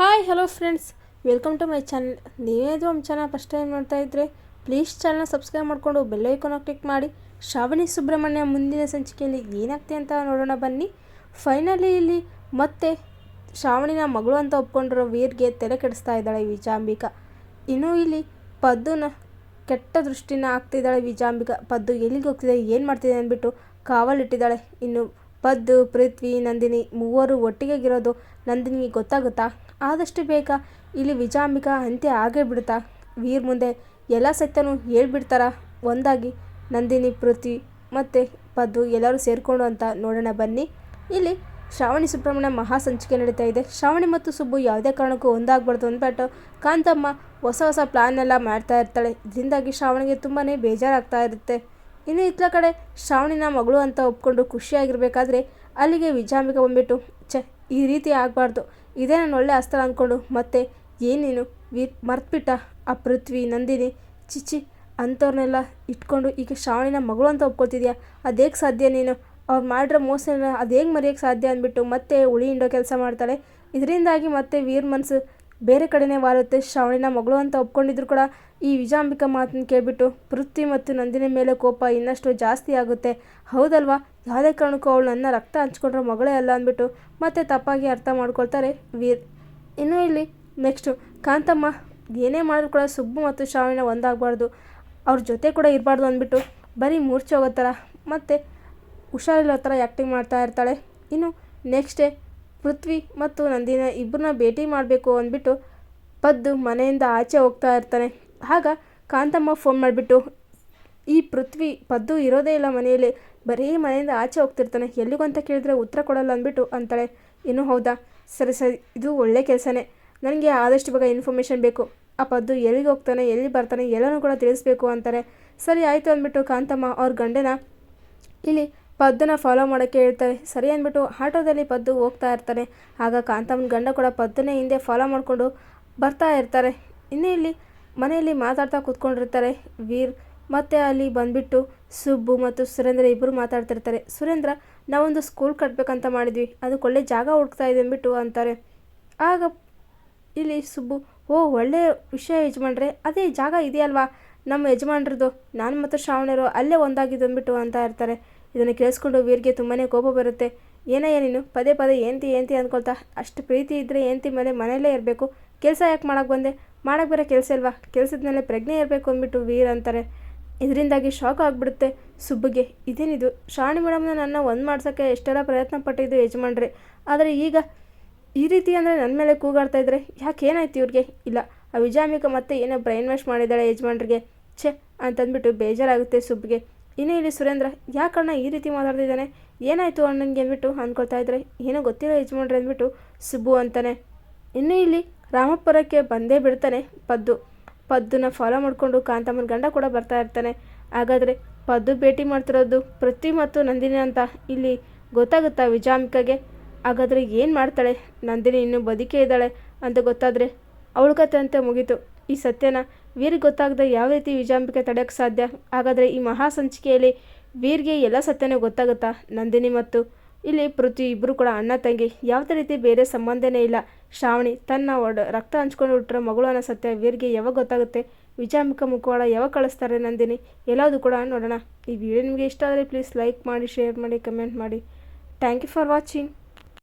Hi hello friends welcome to my channel ನೀವೇದು ನಮ್ಮ channel first time ನೋಡ್ತಾ ಇದ್ದರೆ please channel subscribe ಮಾಡಿಕೊಂಡು ಬೆಲ್ಲೈಕೋನ click ಮಾಡಿ. ಶ್ರಾವಣಿ ಸುಬ್ರಹ್ಮಣ್ಯ ಮುಂದಿನ ಸಂಚಿಕೆಯಲ್ಲಿ ಏನಾಗ್ತದೆ ಅಂತ ನೋಡೋಣ ಬನ್ನಿ. ಫೈನಲಿ ಇಲ್ಲಿ ಮತ್ತೆ ಶ್ರಾವಣಿನ ಮಗಳು ಅಂತ ಒಪ್ಕೊಂಡಿರೋ ವೀರ್ಗೆ ತೆರೆ ಕೆಡಿಸ್ತಾ ಇದ್ದಾಳೆ ವಿಜಾಂಬಿಕಾ. ಇನ್ನೂ ಇಲ್ಲಿ ಪದ್ದುನ ಕೆಟ್ಟ ದೃಷ್ಟಿನ ಆಗ್ತಿದ್ದಾಳೆ ವಿಜಾಂಬಿಕಾ. ಪದ್ದು ಎಲ್ಲಿಗೆ ಹೋಗ್ತಿದೆ, ಏನು ಮಾಡ್ತಿದೆ ಅಂದ್ಬಿಟ್ಟು ಕಾವಲಿಟ್ಟಿದ್ದಾಳೆ ಇನ್ನು ಪದ್ದು, ಪೃಥ್ವಿ, ನಂದಿನಿ ಮೂವರು ಒಟ್ಟಿಗೆಗಿರೋದು ನಂದಿನಿಗೆ ಗೊತ್ತಾಗುತ್ತಾ? ಆದಷ್ಟು ಬೇಗ ಇಲ್ಲಿ ವಿಜಾಂಬಿಕಾ ಅಂತ್ಯ ಆಗೇ ಬಿಡುತ್ತಾ ವೀರ್ ಮುಂದೆ ಎಲ್ಲ ಸತ್ಯನೂ ಹೇಳ್ಬಿಡ್ತಾರ? ಒಂದಾಗಿ ನಂದಿನಿ, ಪೃಥ್ವಿ ಮತ್ತು ಪದ್ದು ಎಲ್ಲರೂ ಸೇರಿಕೊಂಡು ಅಂತ ನೋಡೋಣ ಬನ್ನಿ. ಇಲ್ಲಿ ಶ್ರಾವಣಿ ಸುಬ್ರಹ್ಮಣ್ಯ ಮಹಾ ಸಂಚಿಕೆ ನಡೀತಾ ಇದೆ. ಶ್ರಾವಣಿ ಮತ್ತು ಸುಬ್ಬು ಯಾವುದೇ ಕಾರಣಕ್ಕೂ ಒಂದಾಗಬಾರ್ದು ಅಂದ್ಬಿಟ್ಟು ಕಾಂತಮ್ಮ ಹೊಸ ಹೊಸ ಪ್ಲಾನ್ ಎಲ್ಲ ಮಾಡ್ತಾ ಇರ್ತಾಳೆ. ಇದರಿಂದಾಗಿ ಶ್ರಾವಣಿಗೆ ತುಂಬಾ ಬೇಜಾರಾಗ್ತಾ ಇರುತ್ತೆ. ಇನ್ನು ಇತ್ಲ ಕಡೆ ಶ್ರಾವಣಿನ ಮಗಳು ಅಂತ ಒಪ್ಕೊಂಡು ಖುಷಿಯಾಗಿರ್ಬೇಕಾದ್ರೆ ಅಲ್ಲಿಗೆ ವಿಜಾಂಬಿಕೆ ಬಂದ್ಬಿಟ್ಟು, ಛೆ, ಈ ರೀತಿ ಆಗಬಾರ್ದು. ಇದೇ ನಾನು ಒಳ್ಳೆ ಅಸ್ತ್ರ ಅಂದ್ಕೊಂಡು ಮತ್ತೆ ಏನೇನು ವಿ, ಮರ್ತ್ಬಿಟ್ಟ. ಆ ಪೃಥ್ವಿ, ನಂದಿನಿ ಚಿಚ್ಚಿ ಅಂಥವ್ರನ್ನೆಲ್ಲ ಇಟ್ಕೊಂಡು ಈಗ ಶ್ರಾವಣಿನ ಮಗಳು ಅಂತ ಒಪ್ಕೊಳ್ತಿದ್ಯಾ? ಅದೇಗೆ ಸಾಧ್ಯ ನೀನು? ಅವ್ರು ಮಾಡಿರೋ ಮೋಸನ ಅದು ಹೇಗೆ ಮರೆಯೋಕ್ಕೆ ಸಾಧ್ಯ ಅಂದ್ಬಿಟ್ಟು ಮತ್ತೆ ಉಳಿ ಹಿಂಡೋ ಕೆಲಸ ಮಾಡ್ತಾಳೆ. ಇದರಿಂದಾಗಿ ಮತ್ತೆ ವೀರ್ ಮನಸ್ಸು ಬೇರೆ ಕಡೆನೇ ವಾರುತ್ತೆ. ಶ್ರಾವಣಿನ ಮಗಳು ಅಂತ ಒಪ್ಕೊಂಡಿದ್ರು ಕೂಡ ಈ ವಿಜಾಂಬಿಕಾ ಮಾತನ್ನು ಕೇಳಿಬಿಟ್ಟು ಪೃಥ್ವಿ ಮತ್ತು ನಂದಿನಿ ಮೇಲೆ ಕೋಪ ಇನ್ನಷ್ಟು ಜಾಸ್ತಿ ಆಗುತ್ತೆ. ಹೌದಲ್ವಾ? ಯಾವುದೇ ಕಾರಣಕ್ಕೂ ಅವಳು ನನ್ನ ರಕ್ತ ಹಂಚ್ಕೊಂಡ್ರೆ ಮಗಳೇ ಅಲ್ಲ ಅಂದ್ಬಿಟ್ಟು ಮತ್ತೆ ತಪ್ಪಾಗಿ ಅರ್ಥ ಮಾಡ್ಕೊಳ್ತಾರೆ ವೀರ್. ಇನ್ನು ಇಲ್ಲಿ ನೆಕ್ಸ್ಟು ಕಾಂತಮ್ಮ ಏನೇ ಮಾಡಿದ್ರು ಕೂಡ ಸುಬ್ಬು ಮತ್ತು ಶ್ರಾವಣಿನ ಒಂದಾಗಬಾರ್ದು. ಅವ್ರ ಜೊತೆ ಕೂಡ ಇರಬಾರ್ದು ಅಂದ್ಬಿಟ್ಟು ಬರೀ ಮೂರ್ಛೆ ಹೋಗೋ ಥರ ಮತ್ತು ಹುಷಾರಿಲ್ಲೋ ಥರ ಆ್ಯಕ್ಟಿಂಗ್ ಮಾಡ್ತಾ ಇರ್ತಾಳೆ. ಇನ್ನು ನೆಕ್ಸ್ಟ್ ಪೃಥ್ವಿ ಮತ್ತು ನಂದಿನ ಇಬ್ಬರನ್ನ ಭೇಟಿ ಮಾಡಬೇಕು ಅಂದ್ಬಿಟ್ಟು ಪದ್ದು ಮನೆಯಿಂದ ಆಚೆ ಹೋಗ್ತಾ ಇರ್ತಾನೆ. ಆಗ ಕಾಂತಮ್ಮ ಫೋನ್ ಮಾಡಿಬಿಟ್ಟು, ಈ ಪೃಥ್ವಿ, ಪದ್ದು ಇರೋದೇ ಇಲ್ಲ ಮನೆಯಲ್ಲಿ. ಬರೀ ಮನೆಯಿಂದ ಆಚೆ ಹೋಗ್ತಿರ್ತಾನೆ. ಎಲ್ಲಿಗೂ ಅಂತ ಕೇಳಿದ್ರೆ ಉತ್ತರ ಕೊಡಲ್ಲ ಅಂದ್ಬಿಟ್ಟು ಅಂತಾಳೆ. ಇನ್ನೂ ಹೌದಾ? ಸರಿ ಸರಿ. ಇದು ಒಳ್ಳೆ ಕೆಲಸನೇ. ನನಗೆ ಆದಷ್ಟು ಬೇಗ ಇನ್ಫಾರ್ಮೇಷನ್ ಬೇಕು. ಆ ಪದ್ದು ಎಲ್ಲಿಗೆ ಹೋಗ್ತಾನೆ, ಎಲ್ಲಿ ಬರ್ತಾನೆ ಎಲ್ಲನೂ ಕೂಡ ತಿಳಿಸ್ಬೇಕು ಅಂತಾರೆ ಸರಿ, ಆಯಿತು ಅಂದ್ಬಿಟ್ಟು ಕಾಂತಮ್ಮ ಅವ್ರ ಗಂಡನ ಇಲ್ಲಿ ಪದ್ದನ ಫಾಲೋ ಮಾಡೋಕ್ಕೆ ಹೇಳ್ತಾರೆ. ಸರಿ ಅಂದ್ಬಿಟ್ಟು ಆಟೋದಲ್ಲಿ ಪದ್ದು ಹೋಗ್ತಾ ಇರ್ತಾನೆ. ಆಗ ಕಾಂತಮ್ಮನ ಗಂಡ ಕೂಡ ಪದ್ದನೇ ಹಿಂದೆ ಫಾಲೋ ಮಾಡಿಕೊಂಡು ಬರ್ತಾ ಇರ್ತಾರೆ. ಇನ್ನೇ ಇಲ್ಲಿ ಮನೆಯಲ್ಲಿ ಮಾತಾಡ್ತಾ ಕೂತ್ಕೊಂಡಿರ್ತಾರೆ. ವೀರ್ ಮತ್ತು ಅಲ್ಲಿ ಬಂದುಬಿಟ್ಟು ಸುಬ್ಬು ಮತ್ತು ಸುರೇಂದ್ರ ಇಬ್ಬರು ಮಾತಾಡ್ತಿರ್ತಾರೆ. ಸುರೇಂದ್ರ, ನಾವೊಂದು ಸ್ಕೂಲ್ ಕಟ್ಟಬೇಕಂತ ಮಾಡಿದ್ವಿ. ಅದಕ್ಕೆ ಒಳ್ಳೆ ಜಾಗ ಹುಡುಕ್ತಾ ಇದೆ ಅಂದ್ಬಿಟ್ಟು ಅಂತಾರೆ. ಆಗ ಇಲ್ಲಿ ಸುಬ್ಬು, ಓ ಒಳ್ಳೆಯ ವಿಷಯ ಯಜಮಾನ್ರೆ, ಅದೇ ಜಾಗ ಇದೆಯಲ್ವಾ? ನಮ್ಮ ಯಜಮಾನ್ರದ್ದು. ನಾನು ಮತ್ತು ಶ್ರಾವಣರು ಅಲ್ಲೇ ಒಂದಾಗಿದ್ದು ಅಂದ್ಬಿಟ್ಟು ಅಂತ ಇರ್ತಾರೆ. ಇದನ್ನು ಕೇಳಿಸ್ಕೊಂಡು ವೀರ್ಗೆ ತುಂಬಾ ಕೋಪ ಬರುತ್ತೆ. ಏನಯ್ಯ ನೀನು? ಪದೇ ಪದೇ ಏಂತಿ ಏಂತಿ ಅಂದ್ಕೊಳ್ತಾ, ಅಷ್ಟು ಪ್ರೀತಿ ಇದ್ದರೆ ಏಂತಿ ಮೇಲೆ ಮನೆಯಲ್ಲೇ ಇರಬೇಕು. ಕೆಲಸ ಯಾಕೆ ಮಾಡೋಕ್ಕೆ ಬಂದೆ? ಮಾಡೋಕ್ಕೆ ಬರೋ ಕೆಲಸ ಇಲ್ವಾ? ಕೆಲಸದ ಮೇಲೆ ಪ್ರಜ್ಞೆ ಇರಬೇಕು ಅಂದ್ಬಿಟ್ಟು ವೀರ್ ಅಂತಾರೆ. ಇದರಿಂದಾಗಿ ಶಾಕ್ ಆಗಿಬಿಡುತ್ತೆ ಸುಬ್ಬಗೆ. ಇದೇನಿದು? ಶಾಣಿ ಮೇಡಮ್ನ ನನ್ನ ಒಂದು ಮಾಡ್ಸೋಕ್ಕೆ ಎಷ್ಟೆಲ್ಲ ಪ್ರಯತ್ನ ಪಟ್ಟಿದ್ದು ಯಜಮಾನ್ರೆ. ಆದರೆ ಈಗ ಈ ರೀತಿ ಅಂದರೆ ನನ್ನ ಮೇಲೆ ಕೂಗಾಡ್ತಾ ಇದ್ರೆ ಯಾಕೆ ಏನಾಯ್ತು ಇವ್ರಿಗೆ? ಇಲ್ಲ ಆ ವಿಜಾಮಿಕ ಮತ್ತೆ ಏನೋ ಬ್ರೈನ್ ವಾಶ್ ಮಾಡಿದ್ದಾಳೆ ಯಜಮಾನ್ರಿಗೆ. ಛೆ, ಅಂತಂದ್ಬಿಟ್ಟು ಬೇಜಾರಾಗುತ್ತೆ ಸುಬ್ಬಿಗೆ. ಇನ್ನೇ ಇಲ್ಲಿ ಸುರೇಂದ್ರ ಯಾಕಣ್ಣ ಈ ರೀತಿ ಮಾತಾಡ್ತಿದ್ದಾನೆ? ಏನಾಯಿತು ಅಣ್ಣನಿಗೆ ಅಂದ್ಬಿಟ್ಟು ಅಂದ್ಕೊಳ್ತಾ ಇದ್ರೆ? ಏನೋ ಗೊತ್ತಿಲ್ಲ ಯಜಮಾನ್ರೆ ಅಂದ್ಬಿಟ್ಟು ಸುಬ್ಬು ಅಂತಾನೆ. ಇನ್ನು ಇಲ್ಲಿ ರಾಮಪುರಕ್ಕೆ ಬಂದೇ ಬಿಡ್ತಾನೆ ಪದ್ದು. ಪದ್ದುನ ಫಾಲೋ ಮಾಡಿಕೊಂಡು ಕಾಂತಮ್ಮನ ಗಂಡ ಕೂಡ ಬರ್ತಾ ಇರ್ತಾನೆ. ಹಾಗಾದರೆ ಪದ್ದು ಭೇಟಿ ಮಾಡ್ತಿರೋದು ಪೃಥ್ವಿ ಮತ್ತು ನಂದಿನಿ ಅಂತ ಇಲ್ಲಿ ಗೊತ್ತಾಗುತ್ತಾ ವಿಜಾಮಿಕಾಗೆ? ಹಾಗಾದರೆ ಏನು ಮಾಡ್ತಾಳೆ? ನಂದಿನಿ ಇನ್ನೂ ಬದುಕೇ ಇದ್ದಾಳೆ ಅಂತ ಗೊತ್ತಾದರೆ ಅವಳ ಕತೆ ಅಂತ ಮುಗೀತು. ಈ ಸತ್ಯನ ವೀರ್ಗೆ ಗೊತ್ತಾಗದೆ ಯಾವ ರೀತಿ ವಿಜಾಂಬಿಕೆ ತಡೆಯೋಕ್ಕೆ ಸಾಧ್ಯ? ಹಾಗಾದರೆ ಈ ಮಹಾ ಸಂಚಿಕೆಯಲ್ಲಿ ವೀರ್ಗೆ ಎಲ್ಲ ಸತ್ಯನೂ ಗೊತ್ತಾಗುತ್ತಾ? ನಂದಿನಿ ಮತ್ತು ಇಲ್ಲಿ ಪೃಥ್ವಿ ಇಬ್ಬರು ಕೂಡ ಅಣ್ಣ, ತಂಗಿ, ಯಾವುದೇ ರೀತಿ ಬೇರೆ ಸಂಬಂಧನೇ ಇಲ್ಲ. ಶ್ರಾವಣಿ ತನ್ನ ಒಡ, ರಕ್ತ ಹಂಚ್ಕೊಂಡು ಹುಟ್ಟಿರೋ ಮಗಳು ಅನ್ನೋ ಸತ್ಯ ವೀರ್ಗೆ ಯಾವಾಗ ಗೊತ್ತಾಗುತ್ತೆ? ವಿಜಾಂಬಿಕ ಮುಖವಾಡ ಯಾವಾಗ ಕಳಿಸ್ತಾರೆ ನಂದಿನಿ? ಎಲ್ಲದು ಕೂಡ ನೋಡೋಣ. ಈ ವಿಡಿಯೋ ನಿಮಗೆ ಇಷ್ಟ ಆದರೆ ಪ್ಲೀಸ್ ಲೈಕ್ ಮಾಡಿ ಶೇರ್ ಮಾಡಿ ಕಮೆಂಟ್ ಮಾಡಿ. Thank you for watching